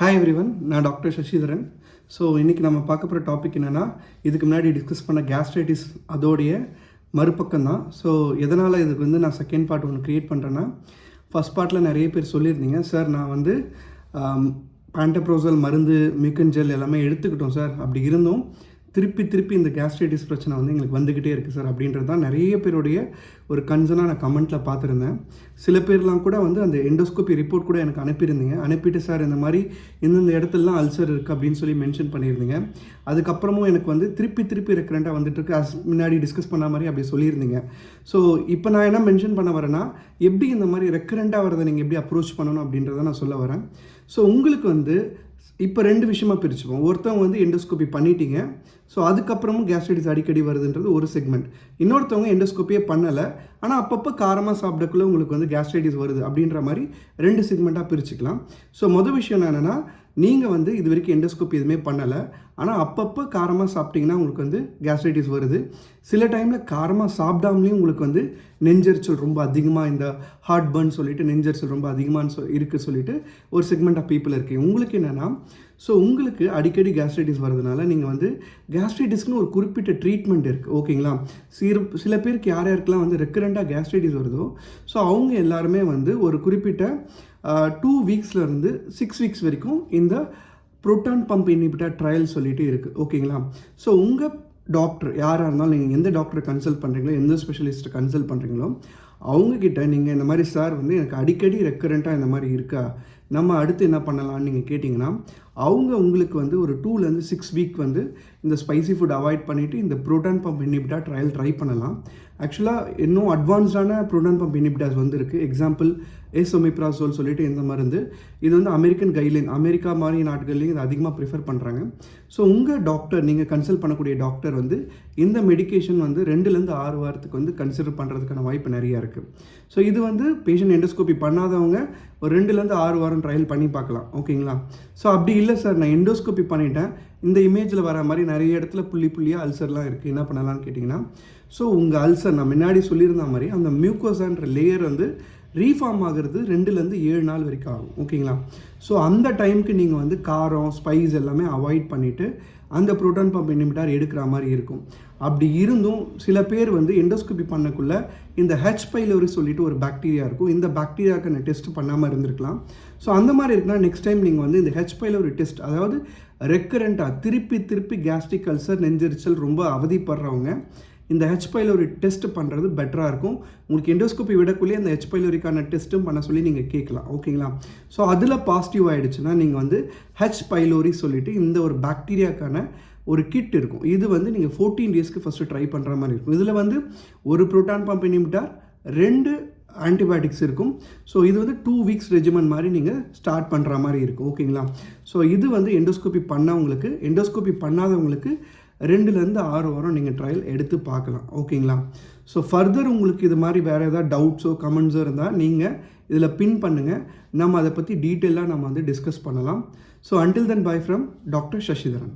Hi everyone நான் doctor Sasidharan. So இன்றைக்கி நம்ம பார்க்க போகிற டாபிக் என்னென்னா இதுக்கு முன்னாடி டிஸ்கஸ் பண்ண கேஸ்ட்ரைட்டிஸ் அதோடைய மறுபக்கம் தான். ஸோ எதனால் இதுக்கு வந்து நான் செகண்ட் பார்ட் ஒன்று க்ரியேட் பண்ணுறேன்னா ஃபஸ்ட் பார்ட்டில் நிறைய பேர் சொல்லியிருந்தீங்க. சார் நான் வந்து பேண்டப்ரோசல் மருந்து மியூக்கன் ஜெல் எல்லாமே எடுத்துக்கிட்டோம் சார் அப்படி இருந்தும் திருப்பி திருப்பி இந்த கேஸ்ட்ரைட்டிஸ் பிரச்சனை வந்து எங்களுக்கு வந்துக்கிட்டே இருக்குது சார் அப்படின்றது தான் நிறைய பேருடைய ஒரு கன்சர்னாக நான் கமெண்ட்டில் பார்த்துருந்தேன். சில பேர்லாம் கூட வந்து அந்த எண்டோஸ்கோப்பி ரிப்போர்ட் கூட எனக்கு அனுப்பியிருந்தீங்க. அனுப்பிட்டு சார் இந்த மாதிரி இந்தந்த இடத்துலலாம் அல்சர் இருக்குது அப்படின்னு சொல்லி மென்ஷன் பண்ணியிருந்தீங்க. அதுக்கப்புறமும் எனக்கு வந்து திருப்பி திருப்பி ரெக்கரண்ட்டாக வந்துட்டுருக்கு. அஸ் முன்னாடி டிஸ்கஸ் பண்ண மாதிரி அப்படி சொல்லியிருந்தீங்க. ஸோ இப்போ நான் என்ன மென்ஷன் பண்ண வரேன்னா எப்படி இந்த மாதிரி ரெக்கரண்ட்டாக வரதை நீங்கள் எப்படி அப்ரோச் பண்ணணும் அப்படின்றத நான் சொல்ல வரேன். ஸோ உங்களுக்கு வந்து இப்போ ரெண்டு விஷயமா பிரிச்சுப்போம். ஒருத்தவங்க வந்து எண்டோஸ்கோபி பண்ணிட்டீங்க. ஸோ அதுக்கப்புறமும் கேஸ்ட்ரைடிஸ் அடிக்கடி வருதுன்றது ஒரு செக்மெண்ட் இன்னொருத்தவங்க எண்டோஸ்கோப்பியே பண்ணலை. ஆனால் அப்பப்போ காரமாக சாப்பிடக்குள்ள உங்களுக்கு வந்து கேஸ்ட்ரைடிஸ் வருது அப்படின்ற மாதிரி ரெண்டு செக்மெண்ட்டாக பிரிச்சுக்கலாம். ஸோ மொதல் விஷயம் என்னென்னா நீங்கள் வந்து இது வரைக்கும் எண்டோஸ்கோப் எதுவுமே பண்ணலை. ஆனால் அப்பப்போ காரமாக சாப்பிட்டிங்கன்னா உங்களுக்கு வந்து கேஸ்ட்ரைட்டிஸ் வருது. சில டைமில் காரமாக சாப்பிடாமலேயும் உங்களுக்கு வந்து நெஞ்சரிச்சல் ரொம்ப அதிகமாக இந்த ஹார்ட் பர்ன் சொல்லிட்டு நெஞ்சரிச்சல் ரொம்ப அதிகமாக சொ இருக்குது சொல்லிட்டு ஒரு செக்மெண்ட் ஆஃப் பீப்புள் இருக்குது உங்களுக்கு என்னென்னா ஸோ உங்களுக்கு அடிக்கடி கேஸ்ட்ரைட்டிஸ் வரதுனால நீங்கள் வந்து கேஸ்ட்ரைட்டிஸ்க்குன்னு ஒரு குறிப்பிட்ட ட்ரீட்மெண்ட் இருக்குது ஓகேங்களா சிறு சில பேருக்கு யார் யாருக்கெல்லாம் வந்து ரெக்கரண்டாக கேஸ்ட்ரைட்டிஸ் வருதோ ஸோ அவங்க எல்லாருமே வந்து ஒரு குறிப்பிட்ட டூ வீக்ஸ்லேருந்து சிக்ஸ் வீக்ஸ் வரைக்கும் இந்த ப்ரோட்டான் பம்ப் இன்ஹிபிட்டர் ட்ரையல் சொல்லிட்டு இருக்குது ஓகேங்களா ஸோ உங்கள் டாக்டர் யாராக இருந்தாலும் நீங்கள் எந்த டாக்டரை கன்சல்ட் பண்ணுறீங்களோ எந்த ஸ்பெஷலிஸ்ட்டை கன்சல்ட் பண்ணுறீங்களோ அவங்கக்கிட்ட நீங்கள் இந்த மாதிரி சார் வந்து எனக்கு அடிக்கடி ரெக்கரண்ட்டாக இந்த மாதிரி இருக்கா? நம்ம அடுத்து என்ன பண்ணலாம்னு நீங்கள் கேட்டிங்கன்னா அவங்க உங்களுக்கு வந்து ஒரு டூலேருந்து சிக்ஸ் வீக் வந்து இந்த ஸ்பைசி ஃபுட் அவாய்ட் பண்ணிவிட்டு இந்த ப்ரோட்டான் பம்ப் இனிபிட்டா ட்ரையல் ட்ரை பண்ணலாம். ஆக்சுவலாக இன்னும் அட்வான்ஸ்டான ப்ரோட்டான் பம்ப் இன்ஹிபிட்டாஸ் வந்துருக்கு. எக்ஸாம்பிள் ஏசோமிப்ராசோல் சொல்லிட்டு இந்த மருந்து. இது வந்து அமெரிக்கன் கைட்லைன் அமெரிக்கா மாதிரி நாடுகள்லேயும் இது அதிகமாக ப்ரிஃபர் பண்ணுறாங்க ஸோ உங்கள் டாக்டர் நீங்கள் கன்சல்ட் பண்ணக்கூடிய டாக்டர் வந்து இந்த மெடிகேஷன் வந்து ரெண்டுலேருந்து ஆறு வாரத்துக்கு வந்து கன்சிடர் பண்ணுறதுக்கான வாய்ப்பு நிறையா இருக்குது ஸோ இது வந்து பேஷண்ட் எண்டோஸ்கோப்பி பண்ணாதவங்க ஒரு ரெண்டுலேருந்து ஆறு வாரம் ட்ரையல் பண்ணி பார்க்கலாம். ஓகேங்களா ஸோ அப்படி இல்லை சார் நான் எண்டோஸ்கோப்பி பண்ணிட்டேன். இந்த இமேஜில் வர மாதிரி நிறைய இடத்துல புள்ளி புள்ளியாக அல்சர்லாம் இருக்குது என்ன பண்ணலாம்னு கேட்டிங்கன்னா ஸோ உங்கள் அல்சர் நான் முன்னாடி சொல்லியிருந்த மாதிரி அந்த மியூக்கோசான்ற லேயர் வந்து ரீஃபார்ம் ஆகிறது ரெண்டுலேருந்து ஏழு நாள் வரைக்கும் ஆகும். ஓகேங்களா ஸோ அந்த டைமுக்கு நீங்கள் வந்து காரம் ஸ்பைஸ் எல்லாமே அவாய்ட் பண்ணிவிட்டு அந்த ப்ரோட்டான் பம்ப் இனிமிட்டார் எடுக்கிற மாதிரி இருக்கும். அப்படி இருந்தும் சில பேர் வந்து எண்டோஸ்கோபி பண்ணக்குள்ள இந்த ஹெச் பைலோரி சொல்லிட்டு ஒரு பாக்டீரியா இருக்கும். இந்த பாக்டீரியாவுக்கு நான் டெஸ்ட் பண்ணாமல் இருந்திருக்கலாம். ஸோ அந்த மாதிரி இருக்குன்னா நெக்ஸ்ட் டைம் நீங்கள் வந்து இந்த ஹெச் பைலோரி டெஸ்ட் அதாவது ரெக்கரண்ட்டாக திருப்பி திருப்பி கேஸ்ட்ரிக் அல்சர் நெஞ்சரிச்சல் ரொம்ப அவதிப்படுறவங்க இந்த ஹெச் பைலோரி டெஸ்ட் பண்ணுறது பெட்டராக இருக்கும். உங்களுக்கு எண்டோஸ்கோப்பி விடக்குள்ளேயே அந்த ஹெச் பைலோரிக்கான டெஸ்ட்டும் பண்ண சொல்லி நீங்கள் கேட்கலாம். ஓகேங்களா ஸோ அதில் பாசிட்டிவ் ஆகிடுச்சுன்னா நீங்கள் வந்து ஹெச் பைலோரி சொல்லிவிட்டு இந்த ஒரு பாக்டீரியாக்கான ஒரு கிட் இருக்கும். இது வந்து நீங்கள் ஃபோர்டீன் டேஸ்க்கு ஃபஸ்ட்டு ட்ரை பண்ணுற மாதிரி இருக்கும். இதில் வந்து ஒரு ப்ரோட்டான் பம்ப் இனிமிட்டார் ரெண்டு ஆன்டிபயோட்டிக்ஸ் இருக்கும். ஸோ இது வந்து டூ வீக்ஸ் ரெஜிமெண்ட் மாதிரி நீங்கள் ஸ்டார்ட் பண்ணுற மாதிரி இருக்கும். ஓகேங்களா ஸோ இது வந்து எண்டோஸ்கோப்பி பண்ணவங்களுக்கு எண்டோஸ்கோப்பி பண்ணாதவங்களுக்கு ரெண்டுலேருந்து ஆறு வாரம் நீங்கள் ட்ரையல் எடுத்து பார்க்கலாம். ஓகேங்களா ஸோ ஃபர்தர் உங்களுக்கு இது மாதிரி வேறு ஏதாவது டவுட்ஸோ கமெண்ட்ஸோ இருந்தால் நீங்கள் இதில் பின் பண்ணுங்கள் நம்ம அதை பற்றி டீட்டெயிலாக நம்ம வந்து டிஸ்கஸ் பண்ணலாம். So until then bye from doctor Sasidharan